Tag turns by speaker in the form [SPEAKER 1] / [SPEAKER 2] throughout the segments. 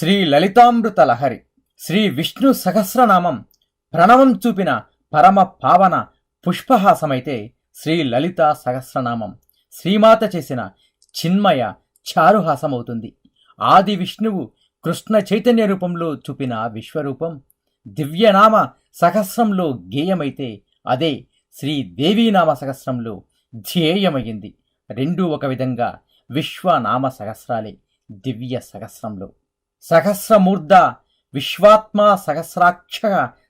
[SPEAKER 1] శ్రీ లలితామృత లహరి శ్రీ విష్ణు సహస్రనామం ప్రణవం చూపిన పరమ పావన పుష్పహాసమైతే శ్రీ లలిత సహస్రనామం. శ్రీమాత చేసిన చిన్మయ చారుహాసమవుతుంది. ఆది విష్ణువు కృష్ణ చైతన్య రూపంలో చూపిన విశ్వరూపం దివ్యనామ సహస్రంలో గేయమైతే అదే శ్రీ దేవీనామ సహస్రంలో ధ్యేయమైంది రెండూ ఒక విధంగా విశ్వనామ సహస్రాలే దివ్య సహస్రంలో. సహస్రమూర్ధ విశ్వాత్మ సహస్రాక్ష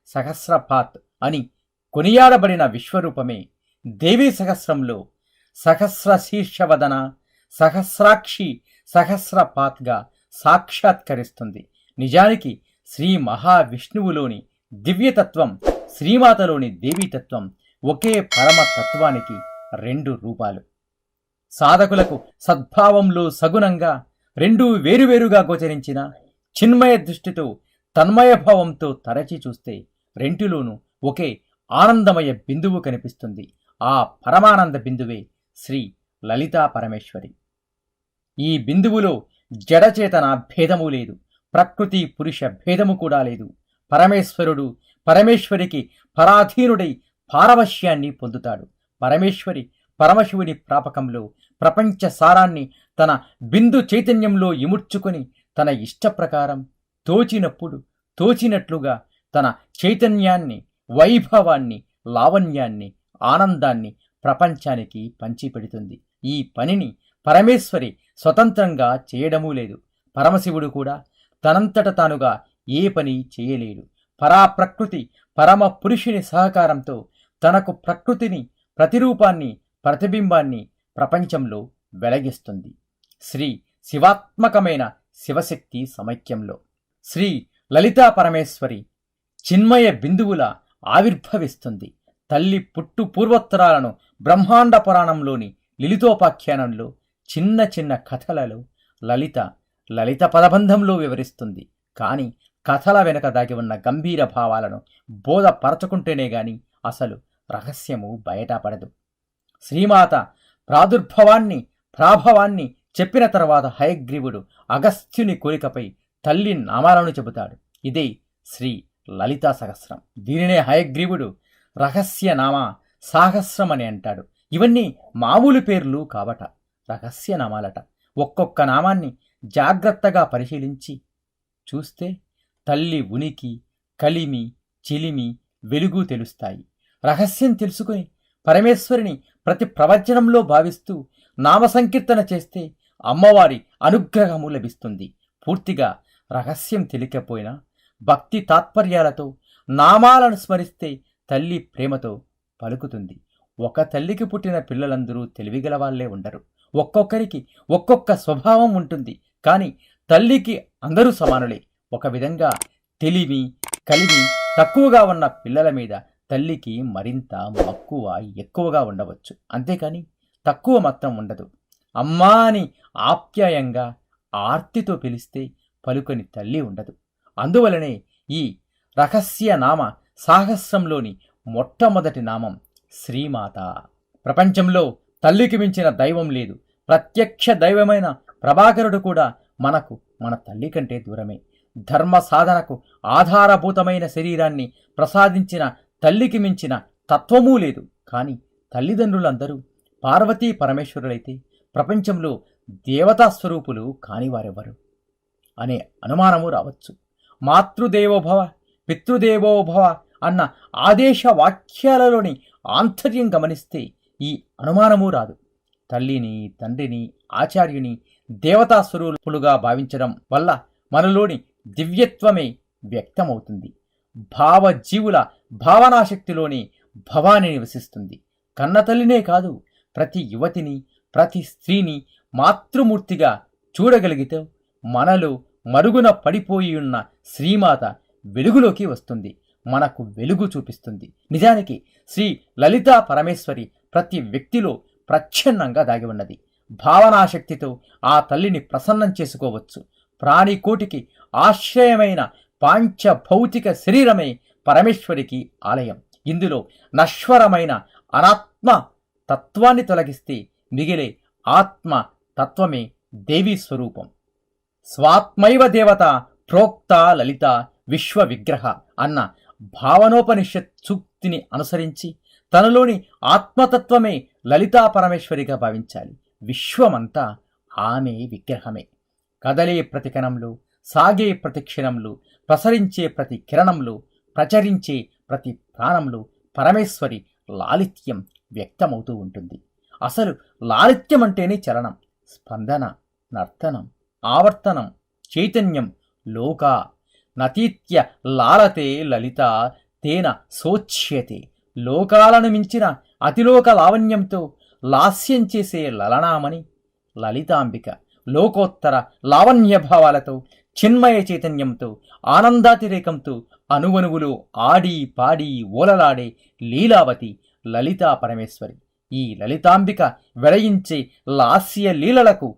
[SPEAKER 1] సహస్రపాత్ అని కొనియాడబడిన విశ్వరూపమే దేవీ సహస్రంలో సహస్ర శీర్షవదన సహస్రాక్షి సహస్రపాత్గా సాక్షాత్కరిస్తుంది. నిజానికి శ్రీ మహావిష్ణువులోని దివ్యతత్వం శ్రీమాతలోని దేవీతత్వం ఒకే పరమతత్వానికి రెండు రూపాలు. సాధకులకు సద్భావంలో సగుణంగా రెండూ వేరువేరుగా గోచరించిన చిన్మయ దృష్టితో తన్మయ భావంతో తరచి చూస్తే రెంటిలోనూ ఒకే ఆనందమయ బిందువు కనిపిస్తుంది. ఆ పరమానంద బిందువే శ్రీ లలితా పరమేశ్వరి. ఈ బిందువులో జడచేతన భేదము లేదు ప్రకృతి పురుష భేదము కూడా లేదు. పరమేశ్వరుడు పరమేశ్వరికి పరాధీనుడై పారవశ్యాన్ని పొందుతాడు. పరమేశ్వరి పరమశివుని ప్రాపకంలో ప్రపంచ సారాన్ని తన బిందు చైతన్యంలో ఇముడ్చుకొని తన ఇష్టప్రకారం తోచినప్పుడు తోచినట్లుగా తన చైతన్యాన్ని వైభవాన్ని లావణ్యాన్ని ఆనందాన్ని ప్రపంచానికి పంచిపెడుతుంది. ఈ పనిని పరమేశ్వరి స్వతంత్రంగా చేయడమూ లేదు. పరమశివుడు కూడా తనంతట తానుగా ఏ పని చేయలేడు. పరాప్రకృతి పరమ పురుషుని సహకారంతో తనకు ప్రకృతిని ప్రతిరూపాన్ని ప్రతిబింబాన్ని ప్రపంచంలో వెలగిస్తుంది. శ్రీ శివాత్మకమైన శివశక్తి సమైక్యంలో. శ్రీ లలితా పరమేశ్వరి చిన్మయ బిందువుల ఆవిర్భవిస్తుంది. తల్లి పుట్టు పూర్వోత్తరాలను బ్రహ్మాండ పురాణంలోని లిలితోపాఖ్యానంలో చిన్న చిన్న కథలలో లలిత లలిత పదబంధంలో వివరిస్తుంది. కానీ కథల వెనుక దాగి ఉన్న గంభీర భావాలను బోధపరచుకుంటేనే గాని అసలు రహస్యము బయటపడదు. శ్రీమాత ప్రాదుర్భవాన్ని ప్రాభవాన్ని చెప్పిన తర్వాత హయగ్రీవుడు అగస్త్యుని కోరికపై తల్లి నామాలను చెబుతాడు. ఇదే శ్రీ లలితా సహస్రం. దీనినే హయగ్రీవుడు రహస్య నామ సాహస్రం అని అంటాడు. ఇవన్నీ మామూలు పేర్లు కావట రహస్య నామాలట ఒక్కొక్క నామాన్ని జాగ్రత్తగా పరిశీలించి చూస్తే తల్లి ఉనికి కలిమి చిలిమి వెలుగు తెలుస్తాయి. రహస్యం తెలుసుకొని పరమేశ్వరిని ప్రతి ప్రవచనంలో భావిస్తూ నామ సంకీర్తన చేస్తే అమ్మవారి అనుగ్రహము లభిస్తుంది. పూర్తిగా రహస్యం తెలియకపోయినా భక్తి తాత్పర్యాలతో నామాలను స్మరిస్తే తల్లి ప్రేమతో పలుకుతుంది. ఒక తల్లికి పుట్టిన పిల్లలందరూ తెలివిగల వాళ్ళే ఉండరు. ఒక్కొక్కరికి ఒక్కొక్క స్వభావం ఉంటుంది. కానీ తల్లికి అందరూ సమానులే. ఒక విధంగా తెలివి కలివి తక్కువగా ఉన్న పిల్లల మీద తల్లికి మరింత మక్కువ ఎక్కువగా ఉండవచ్చు. అంతేకాని తక్కువ మొత్తం ఉండదు. అమ్మా అని ఆప్యాయంగా ఆర్తితో పిలిస్తే పలుకొని తల్లి ఉండదు. అందువలనే ఈ రహస్య నామ సాహస్రంలోని మొట్టమొదటి నామం శ్రీమాత. ప్రపంచంలో తల్లికి మించిన దైవం లేదు. ప్రత్యక్ష దైవమైన ప్రభాకరుడు కూడా మనకు మన తల్లి కంటే దూరమే. ధర్మ సాధనకు ఆధారభూతమైన శరీరాన్ని ప్రసాదించిన తల్లికి మించిన తత్వమూ లేదు. కానీ తల్లిదండ్రులందరూ పార్వతీ పరమేశ్వరులైతే ప్రపంచంలో దేవతా స్వరూపులు కానివారెవరు అనే అనుమానము రావచ్చు. మాతృదేవోభవ పితృదేవోభవ అన్న ఆదేశ వాక్యాలలోని ఆంతర్యం గమనిస్తే ఈ అనుమానము రాదు. తల్లిని తండ్రిని ఆచార్యుని దేవతా స్వరూపులుగా భావించడం వల్ల మనలోని దివ్యత్వమే వ్యక్తమవుతుంది. భావజీవుల భావనాశక్తిలోని భవాని నివసిస్తుంది. కన్నతల్లినే కాదు ప్రతి యువతిని ప్రతి స్త్రీని మాతృమూర్తిగా చూడగలిగితే మనలో మరుగున పడిపోయి ఉన్న శ్రీమాత వెలుగులోకి వస్తుంది. మనకు వెలుగు చూపిస్తుంది. నిజానికి శ్రీ లలితా పరమేశ్వరి ప్రతి వ్యక్తిలో ప్రచ్ఛన్నంగా దాగి ఉన్నది. భావనాశక్తితో ఆ తల్లిని ప్రసన్నం చేసుకోవచ్చు. ప్రాణికోటికి ఆశ్రయమైన పాంచ భౌతిక శరీరమే పరమేశ్వరికి ఆలయం. ఇందులో నశ్వరమైన అనాత్మ తత్వాన్ని తొలగిస్తే మిగిలే ఆత్మ తత్వమే దేవీ స్వరూపం. స్వాత్మైవ దేవత ప్రోక్త లలిత విశ్వ విగ్రహ అన్న భావనోపనిషత్ సూక్తిని అనుసరించి తనలోని ఆత్మతత్వమే లలితా పరమేశ్వరిగా భావించాలి. విశ్వమంతా ఆమె విగ్రహమే. కదలే ప్రతి కణంలో సాగే ప్రతి క్షణంలో ప్రసరించే ప్రతి కిరణంలో ప్రచరించే ప్రతి ప్రాణంలో పరమేశ్వరి లాలిత్యం వ్యక్తమవుతూ ఉంటుంది. అసలు లాలిత్యం అంటేనే చలనం స్పందన నర్తనం ఆవర్తనం చైతన్యం లోక నతీత్య లాలతే లలిత తేన సోచ్యతే. లోకాలను మించిన అతిలోక లావణ్యంతో లాస్యం చేసే లలనామని లలితాంబిక లోకోత్తర లావణ్యభావాలతో చిన్మయ చైతన్యంతో ఆనందాతిరేకంతో అనువనువులో ఆడి పాడి ఓలలాడే లీలావతి లలితా పరమేశ్వరి. ఈ లలితాంబిక వెలయించే లాస్య లీలలకు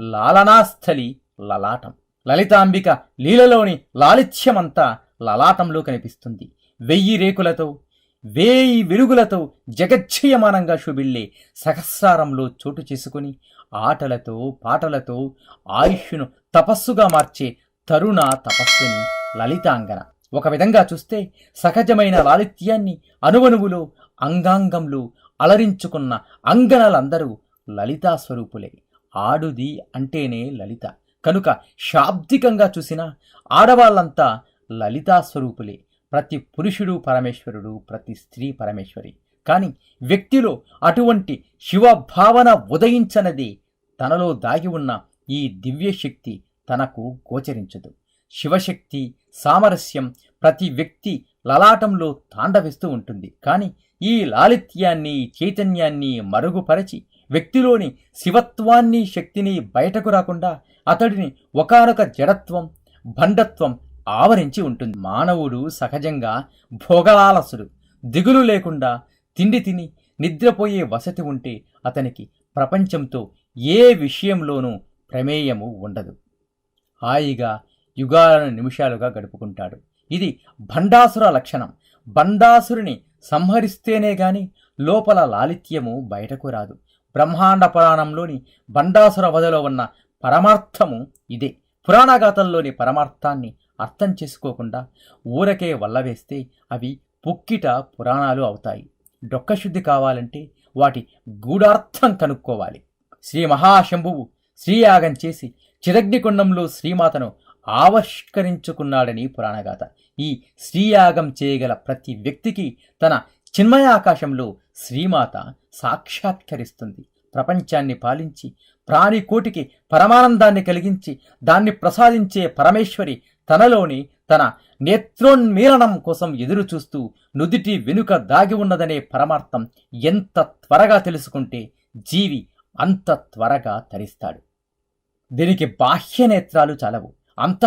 [SPEAKER 1] లాలనాస్థలి లలాటం. లలితాంబిక లీలలోని లాలిత్యమంతా లలాటంలో కనిపిస్తుంది. వెయ్యి రేకులతో వేయి వెలుగులతో జగచ్చయమానంగా శుభిళ్ళే సహస్రారంలో చోటు చేసుకుని ఆటలతో పాటలతో ఆయుష్ను తపస్సుగా మార్చే తరుణ తపస్సుని లలితాంగన. ఒక విధంగా చూస్తే సహజమైన లాలిత్యాన్ని అనువనువులో అంగాంగంలో అలరించుకున్న అంగనలందరూ లలితా స్వరూపులే. ఆడుది అంటేనే లలిత. కనుక శాబ్దికంగా చూసిన ఆడవాళ్ళంతా లలితా స్వరూపులే. ప్రతి పురుషుడు పరమేశ్వరుడు ప్రతి స్త్రీ పరమేశ్వరి. కానీ వ్యక్తిలో అటువంటి శివభావన ఉదయించనది తనలో దాగి ఉన్న ఈ దివ్యశక్తి తనకు గోచరించదు. శివశక్తి సామరస్యం ప్రతి వ్యక్తి లలాటంలో తాండవిస్తూ ఉంటుంది. కానీ ఈ లాలిత్యాన్ని చైతన్యాన్ని మరుగుపరచి వ్యక్తిలోని శివత్వాన్ని శక్తిని బయటకు రాకుండా అతడిని ఒకనొక జడత్వం భండత్వం ఆవరించి ఉంటుంది. మానవుడు సహజంగా భోగలాలసుడు దిగులు లేకుండా తిండి తిని నిద్రపోయే వసతి ఉంటే అతనికి ప్రపంచంతో ఏ విషయంలోనూ ప్రమేయము ఉండదు. హాయిగా యుగాలను నిమిషాలుగా గడుపుకుంటాడు. ఇది భండాసుర లక్షణం. బందాసురుని సంహరిస్తేనే గాని లోపల లాలిత్యము బయటకు రాదు. బ్రహ్మాండ పురాణంలోని బండాసుర వధలో ఉన్న పరమార్థము ఇదే. పురాణగాథల్లోని పరమార్థాన్ని అర్థం చేసుకోకుండా ఊరకే వల్లవేస్తే అవి పుక్కిట పురాణాలు అవుతాయి. డొక్కశుద్ధి కావాలంటే వాటి గూఢార్థం కనుక్కోవాలి. శ్రీ మహాశంభువు శ్రీయాగం చేసి చిరగ్నికుండంలో శ్రీమాతను ఆవిష్కరించుకున్నాడని పురాణగాథ. ఈ శ్రీయాగం చేయగల ప్రతి వ్యక్తికి తన చిన్మయాకాశంలో శ్రీమాత సాక్షాత్కరిస్తుంది. ప్రపంచాన్ని పాలించి ప్రాణికోటికి పరమానందాన్ని కలిగించి దాన్ని ప్రసాదించే పరమేశ్వరి తనలోని తన నేత్రోన్మీలనం కోసం ఎదురు చూస్తూ నుదిటి వెనుక దాగి ఉన్నదనే పరమార్థం ఎంత త్వరగా తెలుసుకుంటే జీవి అంత త్వరగా తరిస్తాడు. దీనికి బాహ్య నేత్రాలు చాలవు. అంత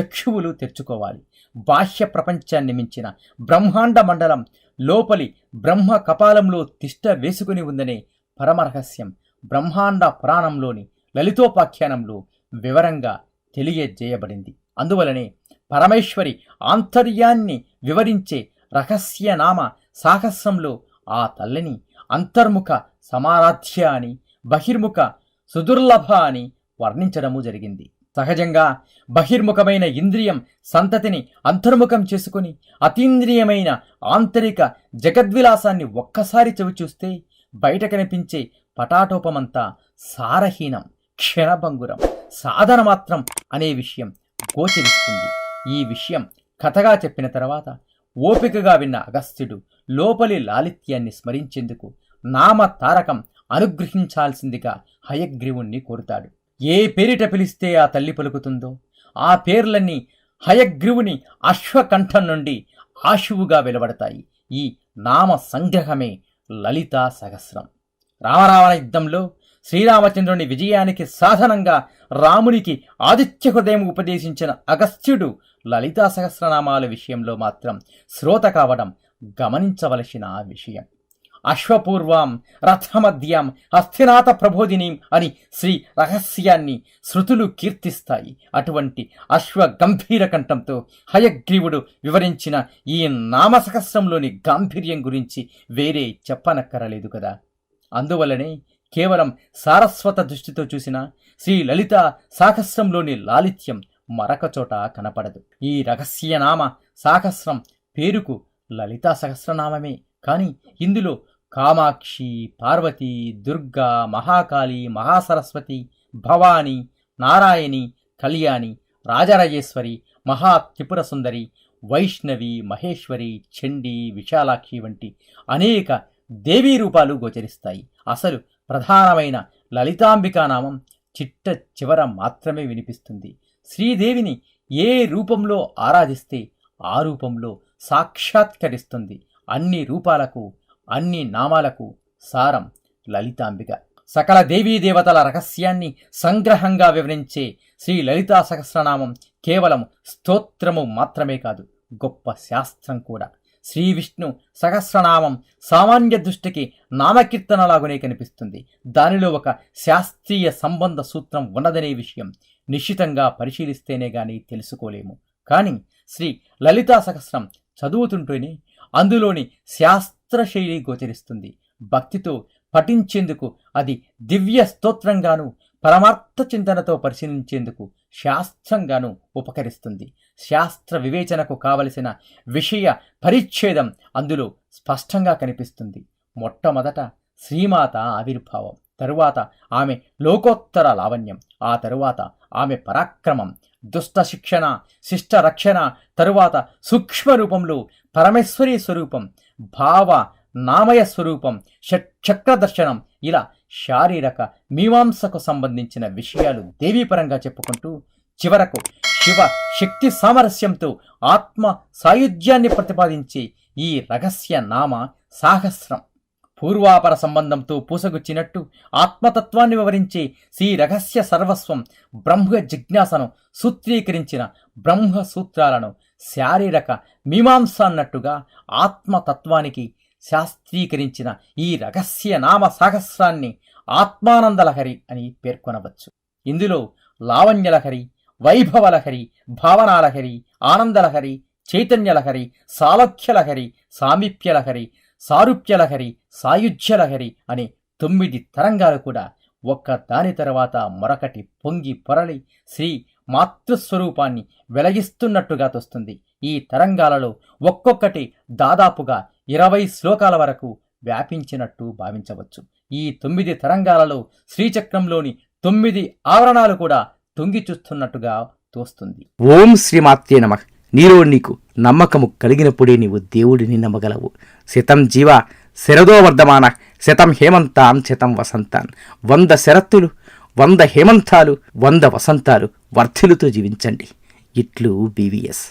[SPEAKER 1] చక్షువులు తెచ్చుకోవాలి. బాహ్య ప్రపంచాన్ని మించిన బ్రహ్మాండ మండలం లోపలి బ్రహ్మ కపాలంలో తిష్ట వేసుకుని ఉందనే పరమరహస్యం బ్రహ్మాండ పురాణంలోని లలితోపాఖ్యానంలో వివరంగా తెలియజేయబడింది. అందువలనే పరమేశ్వరి ఆంతర్యాన్ని వివరించే రహస్యనామ సాహసంలో ఆ తల్లిని అంతర్ముఖ సమారాధ్య అని బహిర్ముఖ సుదుర్లభ అని వర్ణించడము జరిగింది. సహజంగా బహిర్ముఖమైన ఇంద్రియం సంతతిని అంతర్ముఖం చేసుకుని అతీంద్రియమైన ఆంతరిక జగద్విలాసాన్ని ఒక్కసారి చవిచూస్తే బయట కనిపించే పటాటోపమంతా సారహీనం క్షణభంగురం సాధన మాత్రం అనే విషయం గోచరిస్తుంది. ఈ విషయం కథగా చెప్పిన తర్వాత ఓపికగా విన్న అగస్త్యుడు లోపలి లాలిత్యాన్ని స్మరించేందుకు నామ తారకం అనుగ్రహించాల్సిందిగా హయగ్రీవుణ్ణి కోరుతాడు. ఏ పేరిట పిలిస్తే ఆ తల్లి పలుకుతుందో? ఆ పేర్లన్నీ హయగ్రీవుని అశ్వకంఠం నుండి ఆశువుగా వెలువడతాయి. ఈ నామ సంగ్రహమే లలితా సహస్రం. రామరావణ యుద్ధంలో శ్రీరామచంద్రుని విజయానికి సాధనంగా రామునికి ఆదిత్య హృదయం ఉపదేశించిన అగస్త్యుడు లలితా సహస్రనామాల విషయంలో మాత్రం శ్రోత కావడం గమనించవలసిన విషయం. అశ్వపూర్వాం రథమధ్యాం హస్తినాథ ప్రబోధినీం అని శ్రీ రహస్యాన్ని శృతులు కీర్తిస్తాయి. అటువంటి అశ్వ గంభీర కంఠంతో హయగ్రీవుడు వివరించిన ఈ నామసహస్రంలోని గాంభీర్యం గురించి వేరే చెప్పనక్కరలేదు కదా. అందువలనే కేవలం సారస్వత దృష్టితో చూసిన శ్రీ లలిత సాహస్రంలోని లాలిత్యం మరొక చోట కనపడదు. ఈ రహస్యనామ సాహస్రం పేరుకు లలితా సహస్రనామమే. కానీ ఇందులో కామాక్షి పార్వతి దుర్గా మహాకాళి మహాసరస్వతి భవాని నారాయణి కళ్యాణి రాజరాజేశ్వరి మహా త్రిపుర సుందరి వైష్ణవి మహేశ్వరి చండి విశాలాక్షి వంటి అనేక దేవీ రూపాలు గోచరిస్తాయి. అసలు ప్రధానమైన లలితాంబికా నామం చిట్ట చివర మాత్రమే వినిపిస్తుంది. శ్రీదేవిని ఏ రూపంలో ఆరాధిస్తే ఆ రూపంలో సాక్షాత్కరిస్తుంది. అన్ని రూపాలకు అన్ని నామాలకు సారం లలితాంబిక. సకల దేవీ దేవతల రహస్యాన్ని సంగ్రహంగా వివరించే శ్రీ లలితా సహస్రనామం కేవలం స్తోత్రము మాత్రమే కాదు గొప్ప శాస్త్రం కూడా. శ్రీ విష్ణు సహస్రనామం సామాన్య దృష్టికి నామకీర్తనలాగునే కనిపిస్తుంది. దానిలో ఒక శాస్త్రీయ సంబంధ సూత్రం ఉన్నదనే విషయం నిశ్చితంగా పరిశీలిస్తేనే గాని తెలుసుకోలేము. కానీ శ్రీ లలితా సహస్రం చదువుతుంటేనే అందులోని శాస్త్ర శైలి గోచరిస్తుంది. భక్తితో పఠించేందుకు అది దివ్య స్తోత్రంగాను పరమార్థ చింతనతో పరిశీలించేందుకు శాస్త్రంగాను ఉపకరిస్తుంది. శాస్త్ర వివేచనకు కావలసిన విషయ పరిచ్ఛేదం అందులో స్పష్టంగా కనిపిస్తుంది. మొట్టమొదట శ్రీమాత ఆవిర్భావం తరువాత ఆమె లోకోత్తర లావణ్యం ఆ తరువాత ఆమె పరాక్రమం దుష్ట శిక్షణ శిష్ట రక్షణ తరువాత సూక్ష్మ రూపంలో పరమేశ్వరి స్వరూపం భావ నామయ స్వరూపం షట్చక్ర దర్శనం ఇలా శారీరక మీమాంసకు సంబంధించిన విషయాలు దేవీపరంగా చెప్పుకుంటూ చివరకు శివ శక్తి సామరస్యంతో ఆత్మ సాయుధ్యాన్ని ప్రతిపాదించే ఈ రహస్య నామ సాహస్రం. పూర్వాపర సంబంధంతో పూసగుచ్చినట్టు ఆత్మతత్వాన్ని వివరించే శ్రీ రహస్య సర్వస్వం బ్రహ్మ జిజ్ఞాసను సూత్రీకరించిన బ్రహ్మ సూత్రాలను శారీరక మీమాంస అన్నట్టుగా ఆత్మతత్వానికి శాస్త్రీకరించిన ఈ రహస్య నామ సాహస్రాన్ని ఆత్మానందలహరి అని పేర్కొనవచ్చు. ఇందులో లావణ్యలహరి వైభవలహరి భావనాలహరి ఆనందలహరి చైతన్యలహరి సాలఖ్యలహరి సామీప్యలహరి సారూప్యలహరి సాయుధ్యలహరి అనే తొమ్మిది తరంగాలు కూడా ఒక్క దాని తర్వాత మరొకటి పొంగి పొరలి శ్రీ మాతృస్వరూపాన్ని వెలగిస్తున్నట్టుగా తోస్తుంది. ఈ తరంగాలలో ఒక్కొక్కటి దాదాపుగా ఇరవై శ్లోకాల వరకు వ్యాపించినట్టు భావించవచ్చు. ఈ తొమ్మిది తరంగాలలో శ్రీచక్రంలోని తొమ్మిది ఆవరణాలు కూడా తొంగి చూస్తున్నట్టుగా తోస్తుంది.
[SPEAKER 2] ఓం శ్రీమాత్రే నమ. నీలో నీకు నమ్మకము కలిగినప్పుడే నీవు దేవుడిని నమ్మగలవు. శతం జీవ శరదో వర్ధమాన శతం హేమంతాన్ శతం వసంతాన్. వంద శరత్తులు వంద హేమంతాలు వంద వసంతాలు వర్ధిలుతో జీవించండి. ఇట్లు బీవీఎస్